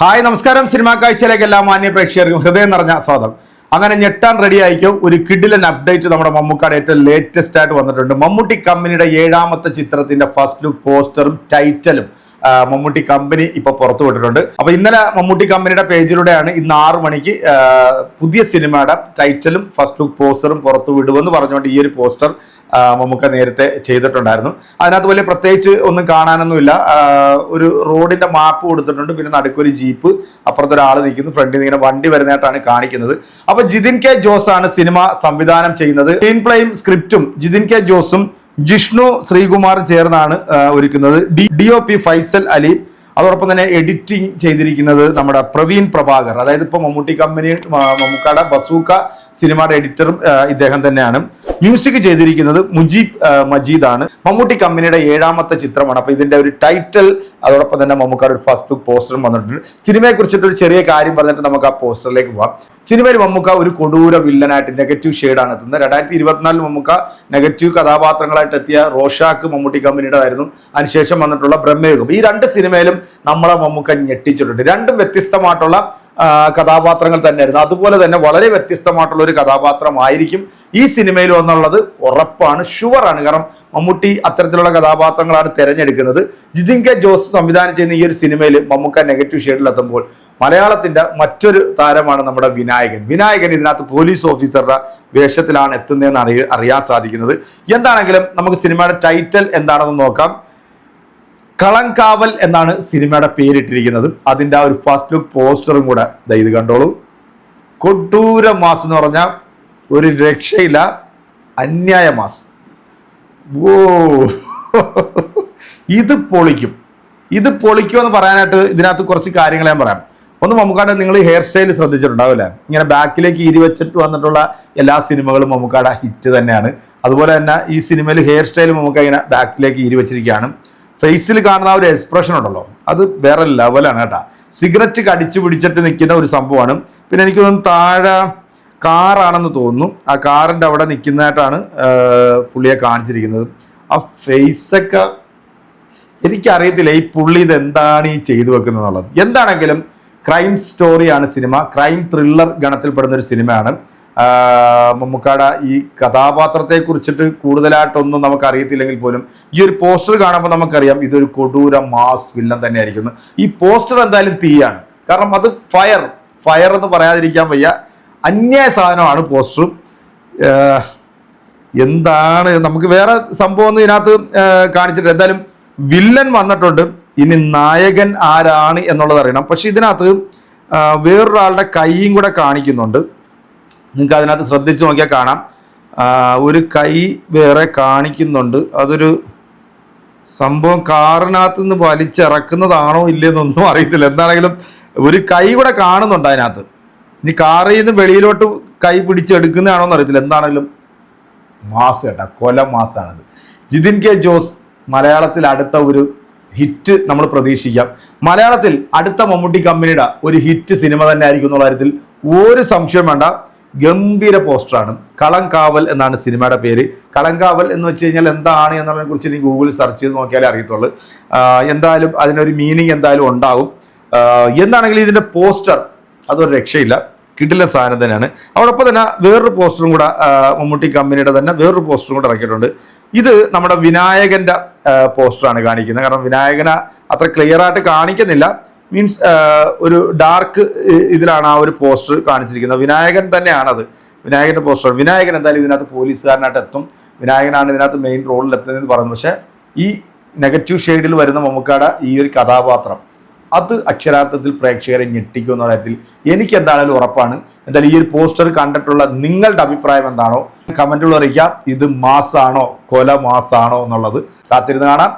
Hi നമസ്കാരം. Cinema കാഴ്ചയിലേക്ക് എല്ലാ മാന്യ പ്രേക്ഷകർക്കും ഹൃദയം നിറഞ്ഞ സ്വാഗതം. അങ്ങനെ ഞെട്ടാൻ റെഡി ആയിക്കോ ഒരു കിഡിലൻ അപ്ഡേറ്റ് നമ്മുടെ മമ്മൂക്കാട് ഏറ്റവും ലേറ്റസ്റ്റ് ആയിട്ട് വന്നിട്ടുണ്ട്. മമ്മൂട്ടി കമ്പനിയുടെ ഏഴാമത്തെ ചിത്രത്തിന്റെ ഫസ്റ്റ് ലുക്ക് പോസ്റ്ററും ടൈറ്റലും മമ്മൂട്ടി കമ്പനി ഇപ്പൊ പുറത്തു വിട്ടിട്ടുണ്ട്. അപ്പൊ ഇന്നലെ മമ്മൂട്ടി കമ്പനിയുടെ പേജിലൂടെയാണ് ഇന്ന് ആറു മണിക്ക് പുതിയ സിനിമയുടെ ടൈറ്റലും ഫസ്റ്റ് ലുക്ക് പോസ്റ്ററും പുറത്തു വിടുമെന്ന് പറഞ്ഞുകൊണ്ട് ഈ ഒരു പോസ്റ്റർ മമ്മൂക്ക നേരത്തെ ചെയ്തിട്ടുണ്ടായിരുന്നു. അതിനകത്ത് വലിയ പ്രത്യേകിച്ച് ഒന്നും കാണാനൊന്നുമില്ല. ഒരു റോഡിന്റെ മാപ്പ് കൊടുത്തിട്ടുണ്ട്. പിന്നെ നടുക്കൊരു ജീപ്പ് അപ്പുറത്ത് ഒരാൾ നിൽക്കുന്നു. ഫ്രണ്ടിൽ നിന്ന് വണ്ടി വരുന്നതായിട്ടാണ് കാണിക്കുന്നത്. അപ്പൊ ജിതിൻ കെ ജോസ് ആണ് സിനിമ സംവിധാനം ചെയ്യുന്നത്. സ്ക്രീൻ പ്ലേയും സ്ക്രിപ്റ്റും ജിതിൻ കെ ജോസും ജിഷ്ണു ശ്രീകുമാർ ചേർന്നാണ് ഒരുക്കുന്നത്. D D O P Faisal Ali അതോടൊപ്പം തന്നെ എഡിറ്റിംഗ് ചെയ്തിരിക്കുന്നത് നമ്മുടെ പ്രവീൺ പ്രഭാകർ. അതായത് ഇപ്പോൾ മമ്മൂട്ടി കമ്പനി മമ്മൂക്കാട ബസൂക്ക സിനിമയുടെ എഡിറ്ററും ഇദ്ദേഹം തന്നെയാണ്. മ്യൂസിക് ചെയ്തിരിക്കുന്നത് മുജീബ് മജീദാണ്. മമ്മൂട്ടി കമ്പനിയുടെ ഏഴാമത്തെ ചിത്രമാണ്. അപ്പൊ ഇതിന്റെ ഒരു ടൈറ്റിൽ അതോടൊപ്പം തന്നെ മമ്മൂക്കാട് ഒരു ഫസ്റ്റ് ബുക്ക് പോസ്റ്ററും വന്നിട്ടുണ്ട്. സിനിമയെ കുറിച്ചിട്ട് ഒരു ചെറിയ കാര്യം പറഞ്ഞിട്ട് നമുക്ക് ആ പോസ്റ്ററിലേക്ക് പോവാം. സിനിമയിൽ മമ്മൂക്ക ഒരു കൊടൂര വില്ലനായിട്ട് നെഗറ്റീവ് ഷെയ്ഡാണ് എത്തുന്നത്. രണ്ടായിരത്തി ഇരുപത്തിനാലിൽ മമ്മൂക്ക നെഗറ്റീവ് കഥാപാത്രങ്ങളായിട്ട് എത്തിയ റോഷാക്ക് മമ്മൂട്ടി കമ്പനിയുടേതായിരുന്നു. അതിനുശേഷം വന്നിട്ടുള്ള ബ്രഹ്മയുഗം. ഈ രണ്ട് സിനിമയിലും നമ്മളെ മമ്മൂക്ക ഞെട്ടിച്ചിട്ടുണ്ട്. രണ്ടും വ്യത്യസ്തമായിട്ടുള്ള കഥാപാത്രങ്ങൾ തന്നെയായിരുന്നു. അതുപോലെ തന്നെ വളരെ വ്യത്യസ്തമായിട്ടുള്ള ഒരു കഥാപാത്രമായിരിക്കും ഈ സിനിമയിൽ എന്നുള്ളത് ഉറപ്പാണ് ഷുവറാണ്. കാരണം മമ്മൂട്ടി അത്തരത്തിലുള്ള കഥാപാത്രങ്ങളാണ് തിരഞ്ഞെടുക്കുന്നത്. ജിതിൻ കെ ജോസ് സംവിധാനം ചെയ്യുന്ന ഈ ഒരു സിനിമയിൽ മമ്മൂക്ക നെഗറ്റീവ് ഷെയ്ഡിലെത്തുമ്പോൾ മലയാളത്തിന്റെ മറ്റൊരു താരമാണ് നമ്മുടെ വിനായകൻ. വിനായകൻ ഇതിനകത്ത് പോലീസ് ഓഫീസറുടെ വേഷത്തിലാണ് എത്തുന്നതെന്ന് അറിയാൻ സാധിക്കുന്നത്. എന്താണെങ്കിലും നമുക്ക് സിനിമയുടെ ടൈറ്റൽ എന്താണെന്ന് നോക്കാം. കളങ്കാവൽ എന്നാണ് സിനിമയുടെ പേരിട്ടിരിക്കുന്നത്. അതിന്റെ ആ ഒരു ഫസ്റ്റ് ലുക്ക് പോസ്റ്ററും കൂടെ ഇത് കണ്ടോളൂ. കൊട്ടൂര മാസ് എന്ന് പറഞ്ഞാൽ ഒരു രക്ഷയില്ല അന്യായ മാസ്. ഓ ഇത് പൊളിക്കും. ഇത് പൊളിക്കുമെന്ന് പറയാനായിട്ട് ഇതിനകത്ത് കുറച്ച് കാര്യങ്ങൾ ഞാൻ പറയാം. ഒന്ന് മമ്മൂക്കാട് നിങ്ങൾ ഹെയർ സ്റ്റൈൽ ശ്രദ്ധിച്ചിട്ടുണ്ടാവില്ലേ ഇങ്ങനെ ബാക്കിലേക്ക് ഇരി വെച്ചിട്ട് വന്നിട്ടുള്ള എല്ലാ സിനിമകളും മമ്മൂക്കാടെ ഹിറ്റ് തന്നെയാണ്. അതുപോലെ തന്നെ ഈ സിനിമയിൽ ഹെയർ സ്റ്റൈൽ മമ്മൂക്ക ഇങ്ങനെ ബാക്കിലേക്ക് ഇരി വെച്ചിരിക്കുകയാണ്. ഫേസിൽ കാണുന്ന ഒരു എക്സ്പ്രഷൻ ഉണ്ടല്ലോ. അത് വേറെ ലെവലാണ് കേട്ടോ. സിഗരറ്റ് കടിച്ചു പിടിച്ചിട്ട് നിൽക്കുന്ന ഒരു സംഭവമാണ്. പിന്നെ എനിക്ക് തോന്നുന്നു താഴെ കാറാണെന്ന് തോന്നുന്നു. ആ കാറിന്റെ അവിടെ നിൽക്കുന്നതായിട്ടാണ് പുള്ളിയെ കാണിച്ചിരിക്കുന്നത്. ആ ഫേസൊക്കെ എനിക്കറിയത്തില്ല ഈ പുള്ളി ഇത് എന്താണ് ഈ ചെയ്തു വെക്കുന്നത് എന്താണെങ്കിലും ക്രൈം സ്റ്റോറിയാണ് സിനിമ. ക്രൈം ത്രില്ലർ ഗണത്തിൽപ്പെടുന്ന ഒരു സിനിമയാണ്. മമ്മൂക്കാട ഈ കഥാപാത്രത്തെ കുറിച്ചിട്ട് കൂടുതലായിട്ടൊന്നും നമുക്ക് അറിയത്തില്ലെങ്കിൽ പോലും ഈ ഒരു പോസ്റ്റർ കാണുമ്പോൾ നമുക്കറിയാം ഇതൊരു കൊടൂര മാസ് വില്ലൻ തന്നെയായിരിക്കുന്നു. ഈ പോസ്റ്റർ എന്തായാലും തീയാണ്. കാരണം അത് ഫയർ ഫയർ എന്ന് പറയാതിരിക്കാൻ വയ്യ. അന്യായ സാധനമാണ് പോസ്റ്ററും എന്താണ്? നമുക്ക് വേറെ സംഭവം ഒന്നും ഇതിനകത്ത് കാണിച്ചിട്ട് എന്തായാലും വില്ലൻ വന്നിട്ടുണ്ട്. ഇനി നായകൻ ആരാണ് എന്നുള്ളത് അറിയണം. പക്ഷെ ഇതിനകത്ത് വേറൊരാളുടെ കൈയും കൂടെ കാണിക്കുന്നുണ്ട്. നിങ്ങൾക്ക് അതിനകത്ത് ശ്രദ്ധിച്ച് നോക്കിയാൽ കാണാം. ഒരു കൈ വേറെ കാണിക്കുന്നുണ്ട്. അതൊരു സംഭവം കാറിനകത്ത് നിന്ന് വലിച്ചിറക്കുന്നതാണോ ഇല്ലെന്നൊന്നും അറിയത്തില്ല. എന്താണെങ്കിലും ഒരു കൈ കൂടെ കാണുന്നുണ്ട് അതിനകത്ത്. ഇനി കാറിൽ നിന്ന് വെളിയിലോട്ട് കൈ പിടിച്ചെടുക്കുന്നതാണോ എന്ന് അറിയത്തില്ല. എന്താണെങ്കിലും മാസ് കേട്ടാ കൊല മാസാണത്. ജിതിൻ കെ ജോസ് മലയാളത്തിൽ അടുത്ത ഒരു ഹിറ്റ് നമ്മൾ പ്രതീക്ഷിക്കാം. മലയാളത്തിൽ അടുത്ത മമ്മൂട്ടി കമ്പനിയുടെ ഒരു ഹിറ്റ് സിനിമ തന്നെ ആയിരിക്കും എന്നുള്ള കാര്യത്തിൽ ഒരു സംശയം വേണ്ട. ഗംഭീര പോസ്റ്ററാണ്. കളങ്കാവൽ എന്നാണ് സിനിമയുടെ പേര്. കളങ്കാവൽ എന്ന് വെച്ച് കഴിഞ്ഞാൽ എന്താണ് എന്നതിനെ കുറിച്ച് ഇനി ഗൂഗിളിൽ സെർച്ച് ചെയ്ത് നോക്കിയാലേ അറിയത്തുള്ളൂ. എന്തായാലും അതിനൊരു മീനിങ് എന്തായാലും ഉണ്ടാകും ആഹ് എന്താണെങ്കിലും ഇതിന്റെ പോസ്റ്റർ അതൊരു രക്ഷയില്ല. കിട്ടില്ല സാധനം തന്നെയാണ്. അതോടൊപ്പം തന്നെ വേറൊരു പോസ്റ്ററും കൂടെ മമ്മൂട്ടി കമ്പനിയുടെ തന്നെ വേറൊരു പോസ്റ്ററും കൂടെ ഇറക്കിയിട്ടുണ്ട്. ഇത് നമ്മുടെ വിനായകന്റെ പോസ്റ്ററാണ് കാണിക്കുന്നത്. കാരണം വിനായകനെ അത്ര ക്ലിയർ ആയിട്ട് കാണിക്കുന്നില്ല. മീൻസ് ഒരു ഡാർക്ക് ഇതിലാണ് ആ ഒരു പോസ്റ്റർ കാണിച്ചിരിക്കുന്നത്. വിനായകൻ തന്നെയാണത്. വിനായകന്റെ പോസ്റ്റർ വിനായകൻ എന്തായാലും ഇതിനകത്ത് പോലീസുകാരനായിട്ട് എത്തും. വിനായകനാണ് ഇതിനകത്ത് മെയിൻ റോളിൽ എത്തുന്നതെന്ന് പറയുന്നത് പക്ഷേ ഈ നെഗറ്റീവ് ഷെയ്ഡിൽ വരുന്ന മമ്മൂക്കാടെ ഈ ഒരു കഥാപാത്രം അത് അക്ഷരാർത്ഥത്തിൽ പ്രേക്ഷകരെ ഞെട്ടിക്കും എന്ന കാര്യത്തിൽ എനിക്ക് എന്താണെങ്കിലും ഉറപ്പാണ്. എന്തായാലും ഈ ഒരു പോസ്റ്റർ കണ്ടിട്ടുള്ള നിങ്ങളുടെ അഭിപ്രായം എന്താണോ കമന്റുകൾ അറിയിക്കാം. ഇത് മാസാണോ കൊല മാസാണോ എന്നുള്ളത് കാത്തിരുന്ന് കാണാം.